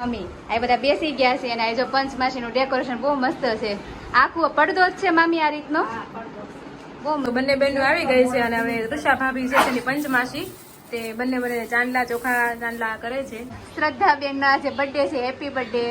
Mummy આ બધા બેસી ગયા છે અને આ જો પંચમાસીનું ડેકોરેશન બહુ મસ્ત છે. આખો પડદો જ છે મામી આ રીતનો? બહુ બંને બહેનો આવી ગઈ છે અને હવે ઋષા ભાભી છે તેની પંચમાસી તે બંને બંને ચાંદલા ચોખા ચાંદલા કરે છે. શ્રદ્ધા બેન ના આજે બર્થડે છે હેપી બર્થડે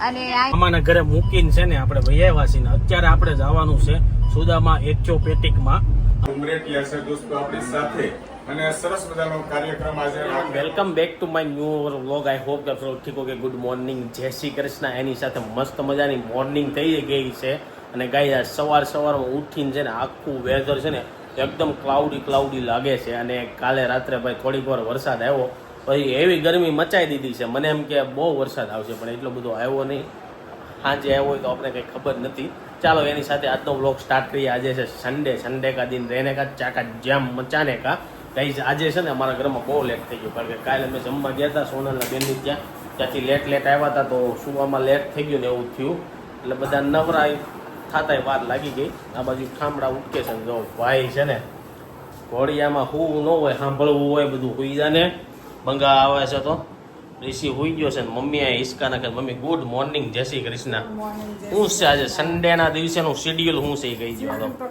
અને અમારા ઘરે મૂકીને છે ને આપણે છીએ અત્યારે આપણે જવાનું છે સુદામા એક્ચોપેટિકમાં ઉમરેટિયા છે દોસ્તો આપણી સાથે અને સરસ મજાનો કાર્યક્રમ આજે welcome back to my new vlog I hope કે ઠીક ઓકે ગુડ મોર્નિંગ જય શ્રી કૃષ્ણ. એની સાથે મસ્ત મજાની મોર્નિંગ થઈ ગઈ છે. અને ગાય સવાર સવારમાં ઉઠીને છે ને આખું વેધર છે ને એકદમ ક્લાઉડી ક્લાઉડી લાગે છે. અને કાલે રાત્રે ભાઈ થોડીક વાર વરસાદ આવ્યો. પછી એવી ગરમી મચાઈ દીધી છે. મને એમ કે બહુ વરસાદ આવશે, પણ એટલો બધો આવ્યો નહીં. સાંજે આવ્યો હોય તો આપણે કંઈ ખબર નથી. ચાલો, એની સાથે આજનો બ્લોગ સ્ટાર્ટ કરીએ. આજે છે સન્ડે સન્ડે કા દિન રહેને કા ચાકા જેમ મચાને કા. કઈ આજે છે ને અમારા ઘરમાં બહુ લેટ થઈ ગયું. કારણ કે કાલે અમે જમવા ગયા હતા સોનલના બેનની ત્યાં. ત્યાંથી લેટ લેટ આવ્યા હતા તો સુવામાં લેટ થઈ ગયું ને એવું થયું. એટલે બધા નવરાય થાતાય વાર લાગી ગઈ. આ બાજુ ઠામડા ઉટકે છે જો ભાઈ છે ને ઘોડિયામાં હું ન હોય, સાંભળવું હોય બધું. હોઈ જાને, બંગા આવે છે તો. ઋષિ હોઈ ગયો છે ને મમ્મી આ હિસકા નાખે મમ્મી ગુડ મોર્નિંગ જય શ્રી કૃષ્ણ. શું છે આજે સન્ડે ના દિવસેનું શેડ્યુલ શું છે કહી દો તો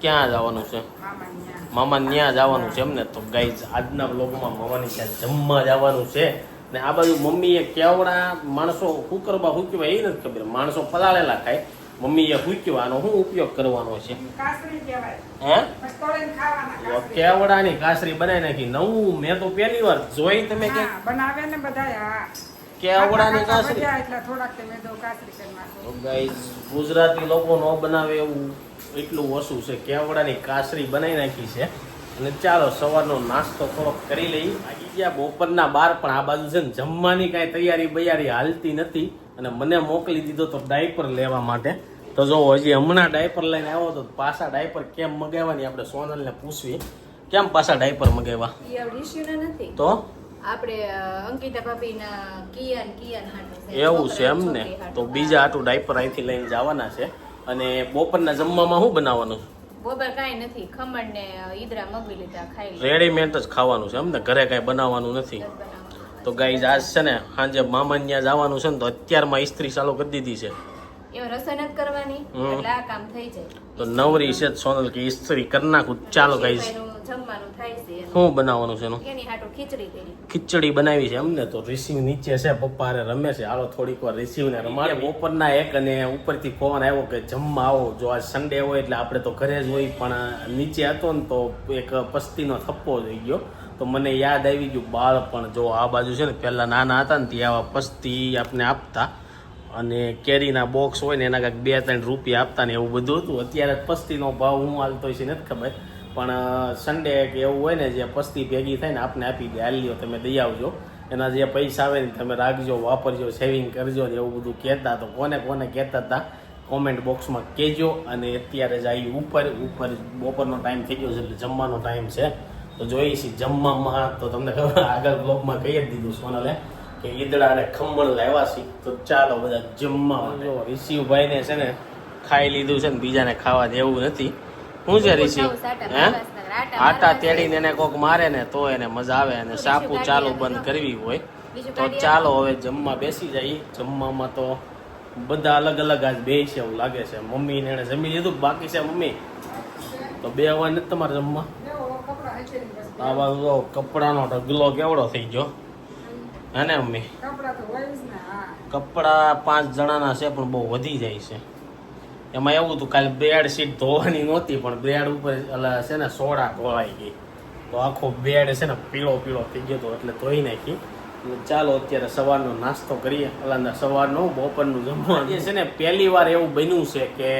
ક્યાં જવાનું છે? મામા ત્યાં જવાનું છે એમને તો ગાઈઝ આજના બ્લોગમાં મામાની ત્યાં જમવા જવાનું છે. ને આ બાજુ મમ્મીએ કેવડા માણસો શું કરવા હું કહેવાય એ નથી ખબર. માણસો પલાળેલા ખાય. મમ્મીએ હુક્યો શું ઉપયોગ કરવાનો છે? કેવડાની કાસરી બનાવી નાખી? નવું? મેં તો પહેલી વાર જોઈ તમે કે. બનાવે ને બધા કેવડાની કાસરી? એટલે થોડાક કાસરી ગુજરાતી લોકો ન બનાવે એવું. એટલું ઓછું છે. કેવડાની કાસરી બનાવી નાખી છે. અને ચાલો સવારનો નાસ્તો થોડોક કરી લઈ આવી ગયા બપોરના બાર પણ આ બાજુ છે ને જમવાની કાંઈ તૈયારી બૈયારી હાલતી નથી. અને મને મોકલી દીધો તો ડાયપર લેવા માટે. તો જો હજી હમણાં ડાયપર લઈને આવ્યો તો પાછા ડાયપર કેમ મગાવવાની આપણે સોનલને પૂછવી. કેમ પાછા ડાયપર મગાવ્યા? નથી. તો? આપણે અંકિતા ભાભીના કિયાન કિયાન એવું છે એમ ને? તો બીજા આટું ડાયપર અહીંથી લઈને જવાના છે. અને બપોરના જમવામાં શું બનાવવાનું? બોબર કાંઈ નથી. ખમણ ને ઈદરા મગવી લીધા ખાઈ રેડીમેડ જ ખાવાનું છે એમ ને? ઘરે કાંઈ બનાવવાનું નથી. તો ગાઈઝ આજ છે ને સાંજે મામા ત્યાં જવાનું છે ને તો અત્યારમાં ઇસ્ત્રી ચાલુ કરી દીધી છે. એમાં રસોઈ નથી કરવાની હમ. એટલે આ કામ થઈ જાય. તો નવરી છે જ સોનલ કે ઇસ્ત્રી કરી નાખું ચાલો ગાઈઝ. શું બનાવવાનું છે એનું? ખીચડી બનાવી છે અમને તો રિસીવ નીચે છે પપ્પા રે રમે છે. હાલો થોડીક વાર રિસીવ ને રમાડે. બપોરના એક અને ઉપરથી ફોન આવ્યો કે જમવા આવો. જો આજ સન્ડે હોય એટલે આપણે તો ઘરે જ હોય પણ નીચે હતો ને તો એક પસ્તીનો થપ્પો થઈ ગયો. તો મને યાદ આવી ગયું બાળપણ. જો આ બાજુ છે ને, પહેલાં નાના હતા ને, ત્યાં આવા પસ્તી આપને આપતા. અને કેરીના બોક્સ હોય ને, એના કાંઈક બે ત્રણ રૂપિયા આપતા ને એવું બધું હતું. અત્યારે પસ્તીનો ભાવ હું હાલતો છે નથી ખબર. પણ સન્ડે કે એવું હોય ને, જે પસ્તી ભેગી થાય ને, આપને આપી દે. હાલ્યો તમે દઈ આવજો. એના જે પૈસા આવે ને, તમે રાખજો, વાપરજો સેવિંગ કરજો ને એવું બધું કહેતા તો કોને કોને કહેતા હતા કોમેન્ટ બોક્સમાં કહેજો. અને અત્યારે જ આવી ઉપર ઉપર બપોરનો ટાઈમ થઈ ગયો છે, એટલે જમવાનો ટાઈમ છે. તો જોઈએ છીએ જમવામાં તો તમને ખબર આગળ બ્લોગમાં કહી જ દીધું સોનલે કે ઈદડા અને ખમણ લાવ્યા છે. તો ચાલો બધા જમવા માટે. રિશિવભાઈને છે ને ખાઈ લીધું છે ને બીજાને ખાવા દેવું નથી. શું છે ઋષિ? હે? આટા તેડીને એને કોક મારે ને તો એને મજા આવે અને સાપુ ચાલુ બંધ કરવી હોય. તો ચાલો હવે જમવા બેસી જઈએ. જમવામાં તો બધા અલગ અલગ આજ બે છે એવું લાગે છે. મમ્મી ને એને જમી લીધું બાકી છે મમ્મી? તો બે વાર નથી તમારે જમવા? આ બાજુ તો કપડાનો ઢગલો કેવડો થઈ ગયો. હે ને મમ્મી? કપડા પાંચ જણાના છે પણ બહુ વધી જાય છે. એમાં એવું હતું કાલે બેડ શીટ ધોવાની નહોતી પણ બેડ ઉપર એટલે છે ને સોડા ઢોળાઈ ગઈ. તો આખો બેડ છે ને પીળો પીળો થઈ ગયો હતો એટલે ધોઈ નાખી. ચાલો અત્યારે સવારનો નાસ્તો કરીએ. એટલે સવારનું બપોરનું જમવાનું. છે ને પહેલી વાર એવું બન્યું છે કે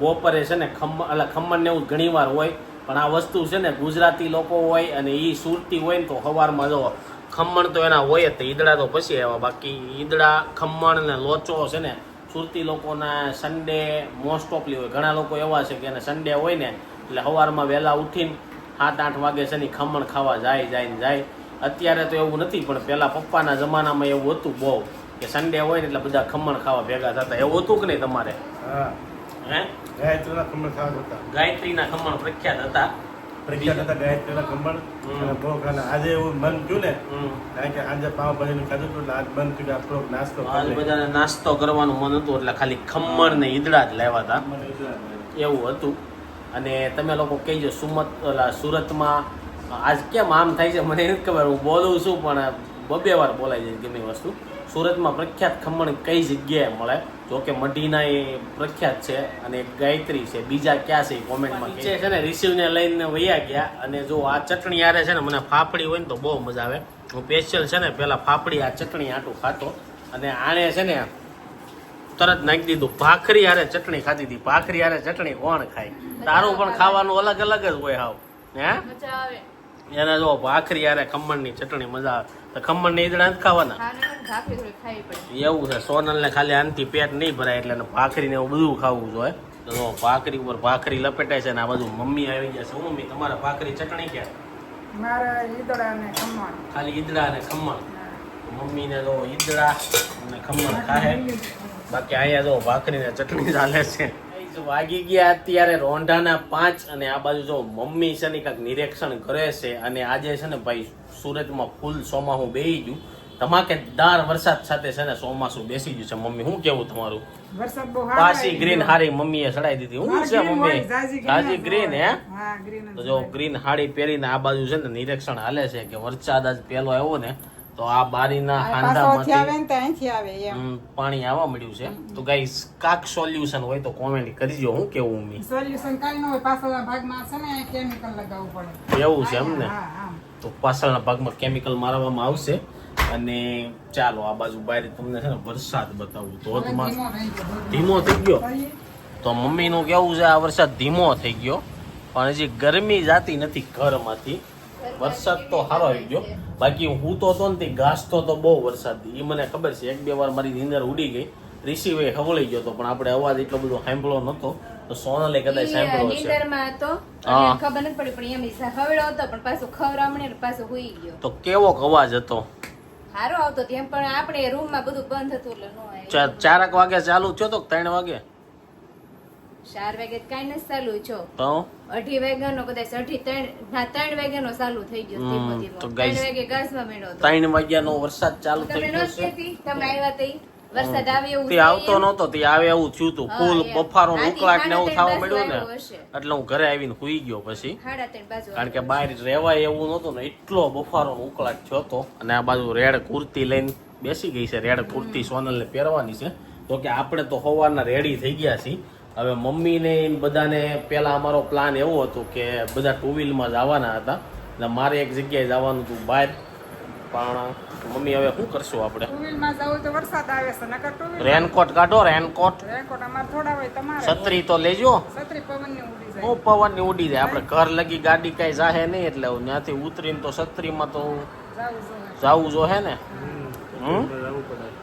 બપોરે છે ને ખમ અલા ખમણ ને એવું ઘણી વાર હોય પણ આ વસ્તુ છે ને ગુજરાતી લોકો હોય અને એ સુરતી હોય ને તો સવારમાં જો ખમણ તો એના હોય જ ઈદડા તો પછી આવ્યા બાકી ઈદડા, ખમણ ને લોચો છે ને, સુરતી લોકોના સન્ડે મોસ્ટ ઓફલી હોય. ઘણા લોકો એવા છે કે એને સન્ડે હોય ને, એટલે સવારમાં વહેલા ઉઠીને સાત આઠ વાગે છે ને ખમણ ખાવા જાય જાય ને જાય. અત્યારે તો એવું નથી, પણ પહેલાં પપ્પાના જમાનામાં એવું હતું બહુ, કે સન્ડે હોય ને એટલે બધા ખમણ ખાવા ભેગા થતા. એવું હતું કે નહીં તમારે? હા. હે? ગાયત્રીના ખમણ ખાવા હતા ગાયત્રીના ખમણ પ્રખ્યાત હતા. પ્રખ્યાત હતા ગાયત્રીના ખમણ. અને આજે એવું મન થયું ને કારણ કે આજે પાવભાજીનું ખાધું હતું આજ મન થયું કે આપણો નાસ્તો આજ બધાને નાસ્તો કરવાનું મન હતું એટલે ખાલી ખમણ ને ઈદડા જ લેવા હતા. એવું હતું. અને તમે લોકો કહેજો સુમત ઓલા સુરતમાં આજ કેમ આમ થાય છે મને નથી ખબર. હું બોલું છું પણ બબે વાર બોલાય છે ગમે વસ્તુ. સુરતમાં પ્રખ્યાત ખમણ કઈ જગ્યાએ મળે? જો કે મઢીના એ પ્રખ્યાત છે અને ગાયત્રી છે. બીજા ક્યાં છે કોમેન્ટમાં નીચે છે ને રિસીવને લઈને વૈયા ગયા અને જો આ ચટણી આરે છે ને મને ફાફડી હોય ને તો બહુ મજા આવે. હું સ્પેશિયલ છે ને પેલા ફાફડી આ ચટણી આટું ખાતો અને આણે છે ને તરત નાખી દીધું. ભાખરી હારે ચટણી ખાધી હતી. ભાખરી હારે ચટણી કોણ ખાય? તારું પણ ખાવાનું અલગ અલગ જ હોય હાવ. હે? મજા આવે. એને જો ભાખરી હારે ખમણની ચટણી મજા આવે. તો ખમણની ઈદડા જ ખાવાના. એવું છે સોનલને ખાલી આનથી પેટ નહીં ભરાય એટલે ભાખરીને એવું બધું ખાવું જોઈએ તો જો ભાખરી ઉપર ભાખરી લપેટાય છે ને આ બધું મમ્મી આવી ગયા છે. હું મમ્મી તમારે ભાખરી ચટણી ક્યાં? મારા ઈદડા ને ખમણ. ખાલી ઈદડા અને ખમણ. મમ્મીને જો ઈદડા અને ખમણ ખાહે. બાકી અહીંયા જો ભાખરી ને ચટણી ચાલે છે. વાગી ગયા અત્યારે રોંઢાના પાંચ અને આ બાજુ જો મમ્મી છે ને કાંઈક નિરીક્ષણ કરે છે અને આજે છે ને ભાઈ સુરતમાં ફૂલ સોમાહું બેસી ગયું. ધમાકેદાર વરસાદ સાથે છે ને ચોમાસું બેસી ગયું છે મમ્મી? શું કેવું તમારું? પાછી ગ્રીન હારી મમ્મીએ ચડાઈ દીધી. હું છે મમ્મી? તાજી ગ્રીન હે? તો જો ગ્રીન હાડી પહેરીને આ બાજુ છે ને નિરીક્ષણ હાલે છે કે વરસાદ આજ પહેલો આવ્યો ને તો આ બારીના હાંડામાંથી ને તો આવે એમ. પાણી આવવા મળ્યું છે. તો ગાઈસ કાક સોલ્યુશન હોય તો કોમેન્ટ કરીજો હું કેવું મી સોલ્યુશન કાઈ ન હોય પાછળના ભાગમાં છે ને કેમિકલ લગાવવું પડે. એવું છે એમ ને? તો પાછળના ભાગમાં કેમિકલ મારવામાં આવશે. અને ચાલો આ બાજુ બહાર તમને છે ને વરસાદ બતાવું. ધોધમાર ધીમો થઈ ગયો. તો મમ્મીનું કેવું છે આ વરસાદ ધીમો થઈ ગયો. પણ હજી ગરમી જાતી નથી ઘરમાંથી. વરસાદ તો સારો આવી ગયો. બાકી હું તો તો ને ગાસતો તો બહુ વરસાદ એ મને ખબર છે એક બે વાર મારી નીંદર ઉડી ગઈ. રિસીવે હવળી ગયો તો પણ આપણે અવાજ એટલો બધો સાંભળ્યો નતો તો સોનલે કદાચ સાંભળ્યો છે નીંદરમાં હતો ખબર નથી પડી પણ એમ હવળો હતો પણ પાછો ખવરામણે પાછો હોઈ ગયો. તો કેવો અવાજ હતો? સારો આવતો તેમ પણ આપણે રૂમમાં બધું બંધ હતું એટલે ચાર ચારક વાગે ચાલુ થયો તો ત્રણ વાગે? ચાર વાગે કઈ નથી ચાલુ છો તો? અઢી વાગ્યાનો કદાચ અઢી ત્રણ ના ત્રણ વાગ્યાનો ચાલુ થઈ ગયો તો ત્રણ guys, ઘાસમાં મેળો ત્રણ વાગ્યા નો વરસાદ ચાલુ થઈ ગયો છે. તમે આવ્યા તઈ? વરસાદ આવે એવું તે આવતો? નહોતો તે આવે એવું થયું તું. ફૂલ બફારો ઉકળાટ ને એવું થવા મળ્યું ને. એટલે હું ઘરે આવીને સુઈ ગયો પછી. કારણ કે બહાર રહેવાય એવું નહોતું ને એટલો બફારો ને ઉકળાટ થયો હતો. અને આ બાજુ રેડ કુર્તી લઈને બેસી ગઈ છે. રેડ કુર્તી સોનલ ને પહેરવાની છે. તો કે આપણે તો સવારના રેડી થઈ ગયા છીએ. હવે મમ્મીને બધાને પહેલાં અમારો પ્લાન એવો હતો કે બધા ટુ વ્હીલમાં જવાના હતા. એટલે મારે એક જગ્યાએ જવાનું હતું બહાર. પણ મમ્મી હવે શું કરશું આપણે? ટુ વ્હીલમાં જવું તો વરસાદ આવે છે નકર ટુ વ્હીલ રેનકોટ કાઢો રેનકોટ રેનકોટ અમારે થોડા હોય તમારે છત્રી તો લેજો. છત્રી પવનની ઉડી જાય. હું પવનની ઉડી જાય. આપણે ઘર લગી ગાડી કઈ જાહે નહીં એટલે હું ત્યાંથી ઉતરીને તો છત્રીમાં તો જાવું જો હે ને? હમ.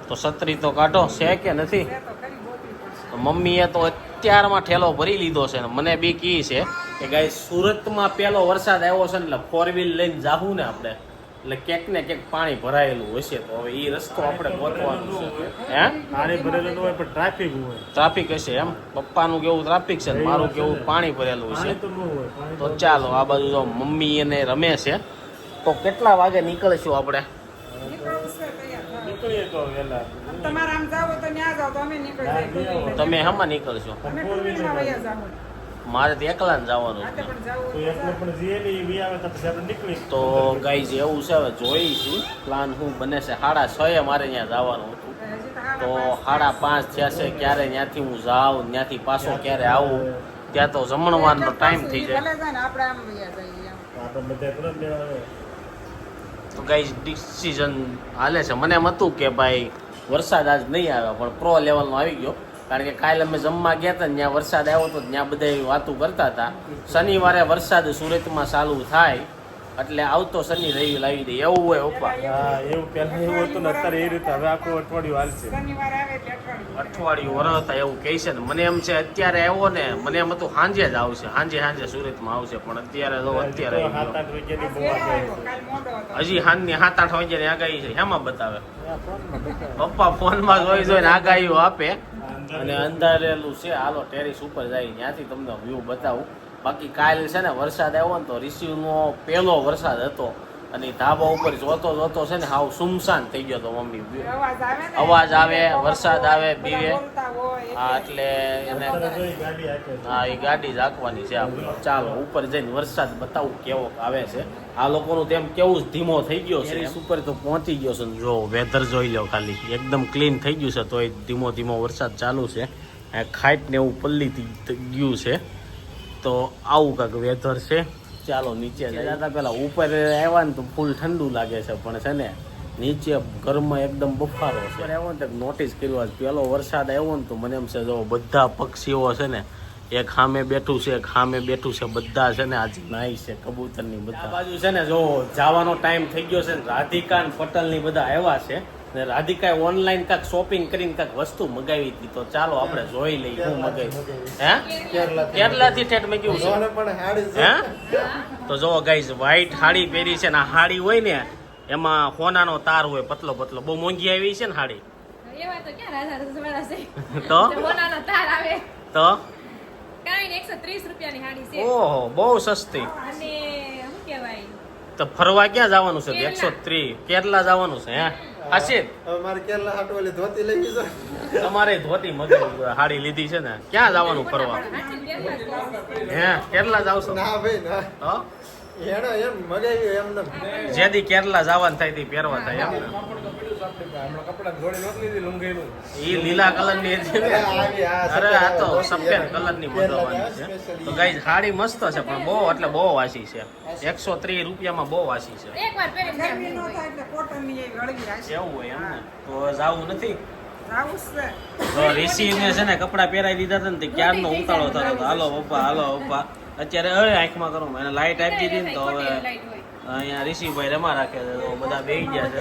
તો છત્રી તો કાઢો. છે કે નથી? તે તો ખરી ગોતવી પડશે. તો મમ્મીએ તો અત્યારમાં ઠેલો ભરી લીધો છે ને મને બી કી છે કે ગાય સુરતમાં પેલો વરસાદ આવ્યો છે એટલે ફોર વ્હીલ લઈને જાવું ને આપણે. એટલે ક્યાંક ને ક્યાંક પાણી ભરાયેલું હશે તો હવે એ રસ્તો આપણે ગોઠવાનો છે. હે? પાણી ભરેલું હોય પણ ટ્રાફિક હોય. ટ્રાફિક હશે એમ. પપ્પાનું કેવું ટ્રાફિક છે મારું કેવું પાણી ભરેલું હશે તો ચાલો આ બાજુ જો મમ્મી એને રમે છે. તો કેટલા વાગે નીકળીશું આપણે નીકળવું છે તૈયાર થાવ. નીકળીએ તો વેલા તમારે આમ જાવ તો ન્યા જાવ તો અમે નીકળી જાય તમે હેમાં નીકળશો? અમે ટુ વયા જાવ મારે તો એકલા જવાનું તો ગાઈઝ એવું છે હવે જોઈશું. પ્લાન શું બને છે? સાડા છ એ મારે ત્યાં જવાનું હતું. તો હાડા તો પાંચ. સાડા પાંચ થયા છે ક્યારે ત્યાંથી હું જાઉં ત્યાંથી પાછો ક્યારે આવું? ત્યાં તો જમણવાનો ટાઈમ થઈ જાય. આપણે બધા તો ગાઈઝ ડિસિઝન હાલે છે. મને એમ હતું કે ભાઈ, વરસાદ આજ નહીં આવે, પણ પ્રો લેવલનો આવી ગયો. કારણ કે કાલે અમે જમવા ગયા હતા ત્યાં વરસાદ આવ્યો હતો ત્યાં બધા વાતો કરતા હતા. શનિવારે વરસાદ સુરતમાં ચાલુ થાય. એટલે આવતો શનિ રવિ લાવી દે. એવું હોય પપ્પા. હા એવું પહેલા એવું હતું ને અત્યારે એ રીતે હવે આખું અઠવાડિયું હાલશે શનિવારે અઠવાડિયું અઠવાડિયું વરસતા એવું કહે છે ને. મને એમ છે અત્યારે આવ્યો ને મને એમ હતું સાંજે જ આવશે સાંજે સાંજે સુરતમાં આવશે પણ અત્યારે તો અત્યારે હતો. હજી સાંજની સાત આઠ વાગ્યાની આગાહી છે. હેમાં બતાવે. પપ્પા ફોનમાં જોઈ જોઈને આગાહીઓ આપે. અને અંધારેલું છે. હાલો ટેરિસ ઉપર જાય. ત્યાંથી તમને વ્યૂ બતાવું. બાકી કાલ છે ને વરસાદ આવ્યો ને તો રિસીવનો પહેલો વરસાદ હતો. અને ધાબા ઉપર જોતો જોતો છે ને હાવ સુમસાન થઈ ગયો તો મમ્મી. અવાજ આવે અવાજ આવે વરસાદ આવે બીવે. હા એટલે એને હા એ ગાડી રાખવાની છે આપણે ચાલો ઉપર જઈને વરસાદ બતાવું કેવો આવે છે. આ લોકોનું તેમ કેવું ધીમો થઈ ગયો છે ઉપર તો પહોંચી ગયો છે. ને જો વેધર જોઈ લો ખાલી. એકદમ ક્લીન થઈ ગયું છે તો એ ધીમો ધીમો વરસાદ ચાલુ છે. ખાઈટ ને એવું પલ્લી થઈ ગયું છે. તો આવું કંઈક વેધર છે. ચાલો નીચે જતા પેલા ઉપર આવ્યા ને તો ફૂલ ઠંડુ લાગે છે પણ છે ને નીચે ઘરમાં એકદમ બફારો છે. આવ્યો ને તો નોટિસ કર્યો પેલો વરસાદ આવ્યો ને તો મને એમ છે જો બધા પક્ષીઓ છે ને એક સામે બેઠું છે એક સામે બેઠું છે બધા છે ને આજે નાઈ છે કબૂતરની બધા. બાજુ છે ને જો જવાનો ટાઈમ થઈ ગયો છે ને રાધિકા ને પટેલની બધા આવ્યા છે. ને રાધિકાએ ઓનલાઈન કાંક શોપિંગ કરીને કાંક વસ્તુ મગાવી હતી તો ચાલો આપણે જોઈ લઈએ હું મગાવી હે? કેરલાથી ઠેઠ મેં કેવું છે. હે? તો જો ગાઈઝ વ્હાઈટ હાડી પહેરી છે ને આ હાડી હોય ને એમાં હોનાનો તાર હોય પતલો પતલો. બહુ મોંઘી આવી છે ને હાડી. તો ક્યાં રાજા રસવાડા છે તો? ઓહો બહુ સસ્તી. અને શું કહેવાય? તો ફરવા ક્યાં જવાનું છે? એકસો ત્રીસ. કેરલા જવાનું છે હે? હાશિદ મારે કેરલા હાટો ઓલી ધોતી લઈ ગઈ તમારે ધોતી મગાવી હાડી લીધી છે ને. ક્યાં જવાનું ફરવા? હે કેરલા જાવ છો? ના ભાઈ ના. એને એમ મગાવી એમને જેદી કેરલા જવાનું થાય તે પહેરવા થાય એમ. ઈ લીલા કલરની અરે આ તો સફેદ કલરની મગાવવાની છે. તો ગાઈ સાડી મસ્ત છે પણ બહુ એટલે બહુ વાસી છે. એકસો ત્રીસ રૂપિયામાં બહુ વાસી છે. એવી હોય એમ ને. તો જાવું નથી. જ છે. છે ને કપડા પહેરાવી દીધા હતા ને તે ક્યારનો ઉતાળો થતો હતો. હાલો પપ્પા હાલો પપ્પા. અત્યારે હવે આંખમાં કરો એને લાઈટ આપી દીધી ને તો હવે અહીંયા ઋષિભાઈ રમા રાખે છે. તો બધા બેસી ગયા છે.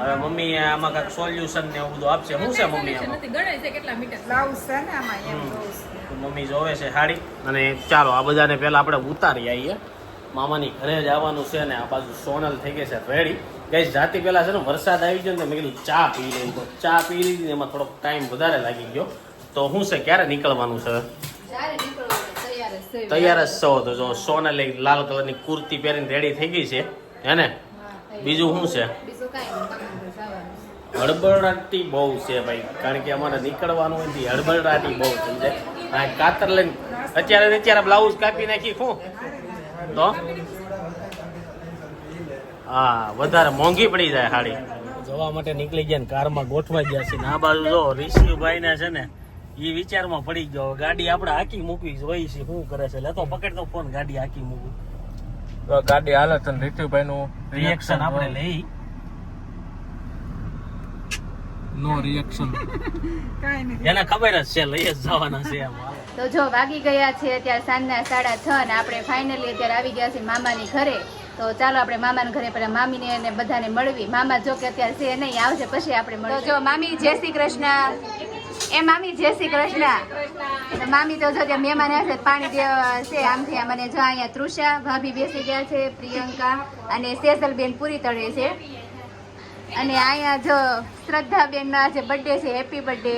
હવે મમ્મી આમાં કાંઈક સોલ્યુશન ને એવું બધું આપશે. શું છે મમ્મી આમાં? નથી. ગણાય છે કેટલા મીટર બ્લાઉઝ છે ને આમાં એમ બ્લાઉઝ તો મમ્મી જોવે છે સાડી. અને ચાલો આ બધાને પહેલાં આપણે ઉતારી આવીએ. મામાની ઘરે જ આવવાનું છે ને આ બાજુ સોનલ થઈ ગઈ છે રેડી. ગઈ જાતિ પહેલાં છે ને વરસાદ આવી ગયો ને મેં કીધું ચા પી લઈ તો ચા પી લીધી એમાં થોડોક ટાઈમ વધારે લાગી ગયો. તો શું છે? ક્યારે નીકળવાનું છે? તૈયાર જ. છો તો જો સોને લઈ લાલ કલરની કુર્તી પહેરીને રેડી થઈ ગઈ છે હે ને? બીજું શું છે? બીજું કાંઈ નહીં તમારે જવાનું. હડબડાટી બહુ છે ભાઈ કારણ કે અમારે નીકળવાનું હોય ને હડબડાટી બહુ સમજે આ કાતર લઈને અત્યારે ને અત્યારે બ્લાઉઝ કાપી નાખી શું? તો? હા વધારે મોંઘી પડી જાય સાડી જવા માટે નીકળી ગયા ને કારમાં ગોઠવાઈ ગયા છે ને આ બાજુ જો ઋષિભાઈ ને છે ને એ વિચારમાં પડી ગયો ગાડી આપણે હાકી મૂકવી જોઈ છે શું કરે છે? લેતો પકડ તો ફોન ગાડી હાકી મૂકું ગાડી હાલે છે રીતુભાઈ નું રિએક્શન આપણે લઈ. નો રિએક્શન એને ખબર જ છે લઈ જ જવાના છે એમ. તો જો વાગી ગયા છે અત્યારે સાંજના સાડા છ ને આપણે ફાઇનલી અત્યારે આવી ગયા છે મામાની ઘરે. તો ચાલો આપણે મામાના ઘરે પેલા મામીને અને બધાને મળવી. મામા જો કે અત્યારે છે નહીં આવશે પછી આપણે મળીએ જો મામી જય શ્રી કૃષ્ણ. એ મામી જય શ્રી કૃષ્ણ. મામી તો જો ત્યાં મહેમાન હશે પાણી દેવા છે આમથી મને જો અહીંયા તૃષા ભાભી બેસી ગયા છે પ્રિયંકા અને સેજલબેન પૂરી તળે છે. અને અહીંયા જો શ્રદ્ધાબેન નો આજે બર્થડે છે હેપી બર્થડે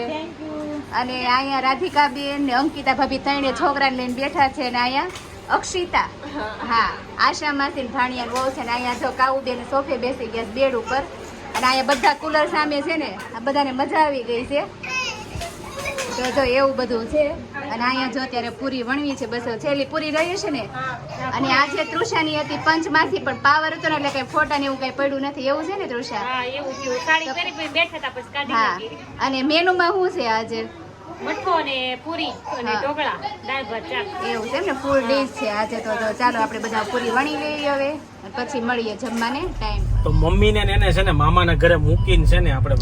અને અહીંયા રાધિકાબેન ને અંકિતા ભાભી ત્રણે છોકરાને લઈને બેઠા છે અને અહીંયા અક્ષિતા હા આશા માસી ભાણિયા બહુ છે. ને અહીંયા જો કાઉબેન સોફે બેસી ગયા છે બેડ ઉપર. અને અહીંયા બધા કુલર સામે છે ને આ બધાને મજા આવી ગઈ છે. તો જો એવું બધું છે. અને અહીંયા જો અત્યારે પૂરી વણવી છે બસ છેલ્લી પૂરી રહી છે ને? અને આજે તૃષાની હતી પંચમાસી પણ પાવર હતો ને એટલે કઈ ફોટા ને એવું કઈ પડ્યું નથી. એવું છે ને તૃષા? હા અને મેનુમાં શું છે આજે? મઠો અને પૂરી અને ઢોકળા દાળ ભાત શાક. એવું છે ને? ફૂલ ડીશ છે આજે તો. તો ચાલો આપણે બધા પૂરી વણી લઈએ હવે. પછી મળીએ જમવાને ટાઈમ. તો મમ્મીને એને છે ને મામાના ઘરે મૂકીને છે ને આપણે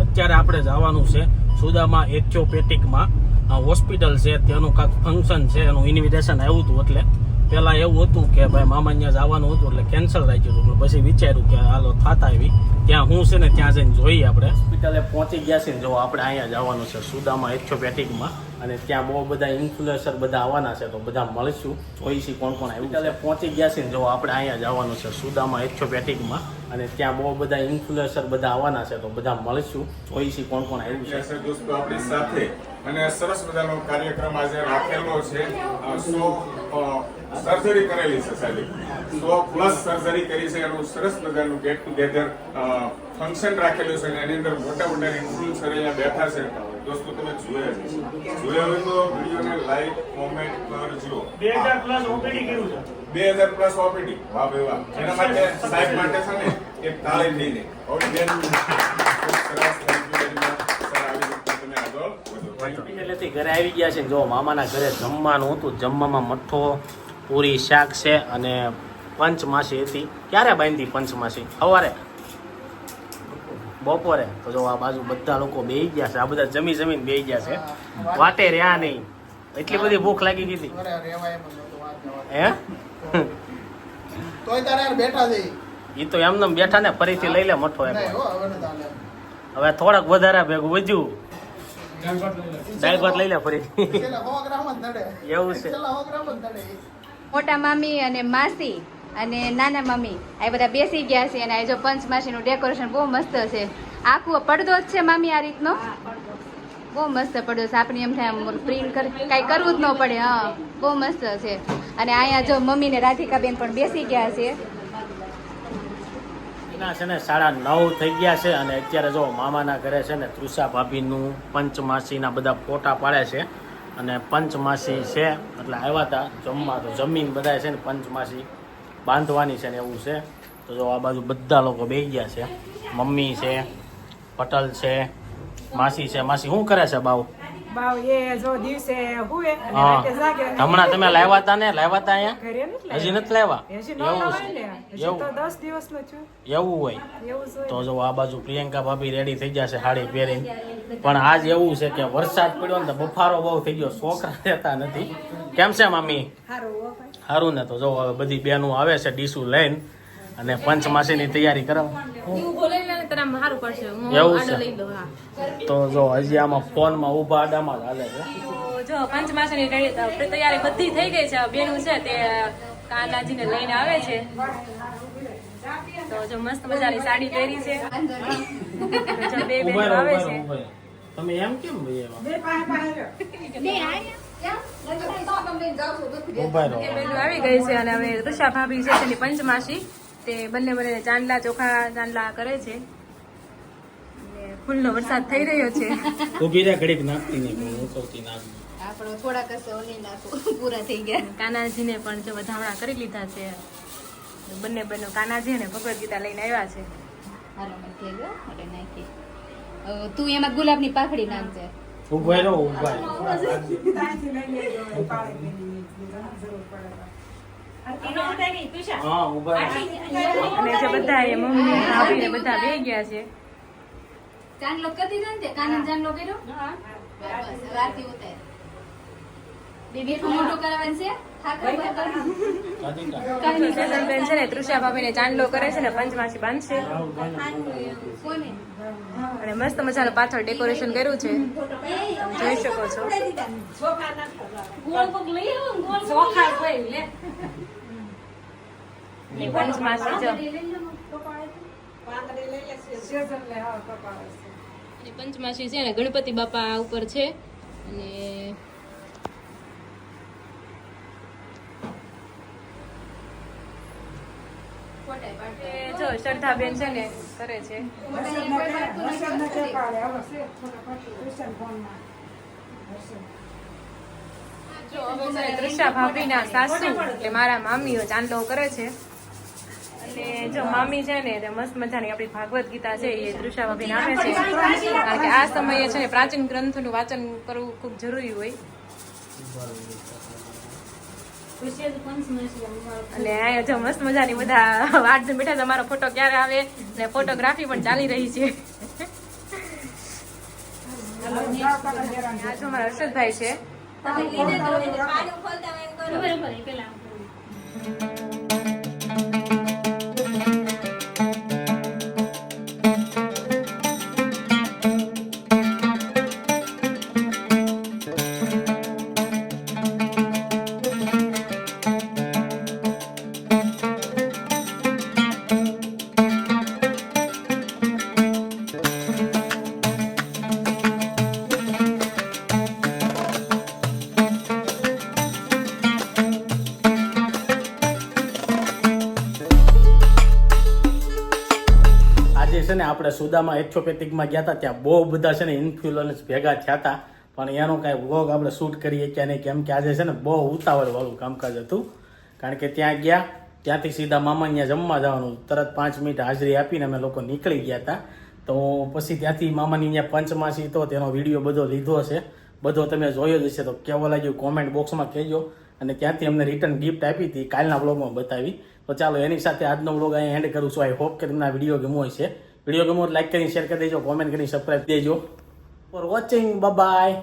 અત્યારે આપણે જવાનું છે. સુદામાં એથિયોપેટિકમાં હોસ્પિટલ છે ત્યાંનું કાંઈક ફંક્શન છે એનું ઇન્વિટેશન આવ્યું હતું એટલે. પહેલાં એવું હતું કે ભાઈ મામા ત્યાં જવાનું હતું એટલે કેન્સલ રાખ્યું હતું પછી વિચાર્યું કે હાલો થતા આવી. ત્યાં હું છે ને ત્યાં જઈને જોઈએ આપણે. હોસ્પિટલે પહોંચી ગયા છે ને જો આપણે અહીંયા જવાનું છે. સુદામાં એથિયોપેટિકમાં અને ત્યાં બહુ બધા ઇન્ફ્લુએન્સર બધા આવવાના છે તો બધા મળીશું. જોઈશું કોણ કોણ આવ્યું હોસ્પિટલે પહોંચી ગયા છે ને જો આપણે અહીંયા જવાનું છે. સુદામાં એથિયોપેટિકમાં અને ત્યાં બહુ બધા ઇન્ફ્લુએન્સર બધા આવવાના છે તો બધા મળીશું. જોઈશું કોણ કોણ આવ્યું છે. છે દોસ્તો આપણી સાથે અને સરસ મજાનો કાર્યક્રમ આજે રાખેલો છે. સો સર્જરી કરેલી છે સાહેબ. સો પ્લસ સર્જરી કરી છે. એનું સરસ મજાનું ગેટ ટુગેધર ફંક્શન રાખેલું છે અને એની અંદર મોટા મોટા ઇન્ફ્લુએન્સર અહીંયા બેઠા છે. દોસ્તો તમે જોયા છે જોયા હોય તો વિડીયોને લાઈક કોમેન્ટ કરજો. બે હજાર પ્લસ ઓપીડી કર્યું છે. બે હજાર પ્લસ ઓપીડી. વાહ ભાઈ વાહ. એના માટે સાહેબ માટે છે ને એક તાળી થઈને ઓકે બેન સરસ થેન્ક યુ ઘરે આવી ગયા છે જો મામાના ઘરે જમવાનું હતું જમવામાં મઠ્ઠો પૂરી શાક છે અને પંચમાસી હતી. ક્યારે બાંધી પંચમાસી? સવારે? બપોરે? તો જો આ બાજુ બધા લોકો બેહી ગયા છે. આ બધા જમી જમીને બેહી ગયા છે. વાટે રહ્યા નહીં. એટલી બધી ભૂખ લાગી ગઈ હતી. હે? તોય તારે યાર બેઠા છે. એ તો એમને એમ બેઠા ને ફરીથી લઈ લે મઠો એક હવે થોડાક વધારે ભેગું વધ્યું. દાળ ભાત લઈ લે. ફરી. એવું છે. મોટા મામી અને માસી અને નાના મમ્મી આ બધા બેસી ગયા છે અને આ જો પંચમાસીનું ડેકોરેશન બહુ મસ્ત છે. આખું પડદો જ છે મામી આ રીતનો? બહુ મસ્ત પડ્યો છે. આપણે એમ થાય પ્રિન્ટ કરે કાંઈ કરવું જ ન પડે, હા. બહુ મસ્ત છે. અને અહીંયા જો મમ્મી ને રાધિકાબેન પણ બેસી ગયા છે. છે ને સાડા નવ થઈ ગયા છે અને અત્યારે જો મામાના ઘરે છે ને તૃષા ભાભીનું પંચમાસીના બધા ફોટા પાડે છે. અને પંચમાસી છે, એટલે આવ્યા હતા જમવા. તો જમીન બધા છે ને પંચમાસી બાંધવાની છે ને એવું છે. તો જો આ બાજુ બધા લોકો બેસી ગયા છે. મમ્મી છે, પટલ છે માસી છે માસી શું કરે છે બાવ? હમણાં તમે લાવ્યા હતા ને? લાવ્યા હતા અહીંયા? હજી નથી લાવ્યા? એવું લાવાય ને. છે હજી તો એવું હોય. તો જો આ બાજુ પ્રિયંકા ભાભી રેડી થઈ ગયા છે સાડી પહેરીને. પણ આજ એવું છે કે વરસાદ પડ્યો ને તો બફારો બહુ થઈ ગયો. છોકરા રહેતા નથી. કેમ છે મામી? સારું ને તો જો હવે બધી બેનું આવે છે ડીશું લઈને અને પંચમાસીની તૈયારી કરાવો. સારું પડશે. હું આડો લઈ દઉં હા. તો જો હજી આમાં ફોનમાં ઊભા આડામાં જ હાલે છે. જો પંચમાસની તૈયારી બધી થઈ ગઈ છે. બેનું છે તે કાનાજીને લઈને આવે છે. તો જો મસ્ત મજાની સાડી પહેરી છે. તો જો બે બેનો આવે છે. તમે એમ કેમ ભાઈ આવી ગઈ છે અને હવે ઋષા ભાભી છે તેની પંચમાસી. તે બંને બંને ચાંદલા ચોખા ચાંદલા કરે છે. ફૂલનો વરસાદ થઈ રહ્યો છે. ઊભી રહે ઘડીક નાખતી નહીં હું સૌથી નાખું. આપણો થોડાક ઓલી નાખું પૂરા થઈ ગયા. કાનાજીને પણ જો વધામણા કરી લીધા છે. બંને બહેનો કાનાજી અને ભગવદ ગીતા લઈને આવ્યા છે. હાલો એટલે તું એમાં ગુલાબની પાખડી નાખજે. ઊભા રહો ઊભા. અને જે બધા એ મમ્મી ભાભી બધા બે ગયા છે. ચાંદલો કરી દીધો ને તે? કાનન ચાંદલો કર્યો? બસ હવે ઉતાર ચાંદલો કરે છે ને પંચમાસી બાંધશે અને મસ્ત મજાનું પાછળ ડેકોરેશન કર્યું છે. જોઈ શકો છો. પંચમાસી અને પંચમાસી છે ને ગણપતિ બાપા ઉપર છે. અને જો શ્રદ્ધાબેન છે ને કરે છે. જો હવે તૃષા ભાભીના એટલે મારા મામીઓ ચાંદલો કરે છે. જો મામી છે ને તે મસ્ત મજાની આપણી ભાગવત ગીતા છે એ તૃષા ભાભીને આપે છે. કારણ કે આ સમયે છે ને પ્રાચીન ગ્રંથોનું વાંચન કરવું ખૂબ જરૂરી હોય. અને અહીંયા જો મસ્ત મજાની બધા વાટ બેઠા છે. અમારો ફોટો ક્યારે આવે ને ફોટોગ્રાફી પણ ચાલી રહી છે. આ જો અમારા હર્ષદભાઈ છે. આપણે સુદામાં એથ્યોપેથિકમાં ગયા હતા, ત્યાં બહુ બધા છે ને ઇન્ફ્લુઅન્સ ભેગા થયા હતા. પણ એનો કાંઈ વ્લોગ આપણે શૂટ કરીએ ક્યાં નહીં, કેમ કે આજે છે ને બહુ ઉતાવળવાળું કામકાજ હતું. કારણ કે ત્યાં ગયા, ત્યાંથી સીધા મામા ત્યાં જમવા જવાનું. તરત પાંચ મિનિટ હાજરી આપીને અમે લોકો નીકળી ગયા હતા. તો પછી ત્યાંથી મામાની ત્યાં પંચમાસી તો તેનો વીડિયો બધો લીધો છે બધો તમે જોયો જ હશે, તો કેવો લાગ્યું કોમેન્ટ બોક્સમાં કહેજો. અને ત્યાંથી અમને રિટર્ન ગિફ્ટ આપી હતી, કાલના વ્લોગમાં બતાવી. તો ચાલો, એની સાથે આજનો વ્લોગ અહીંયા એન્ડ કરું છું. આઈ હોપ કે તમને આ વીડિયો ગમો હશે. વીડિયો ગમો લાઈક કરીને શેર કરી દેજો કોમેન્ટ કરીને સબસ્ક્રાઈબ દેજો. For watching bye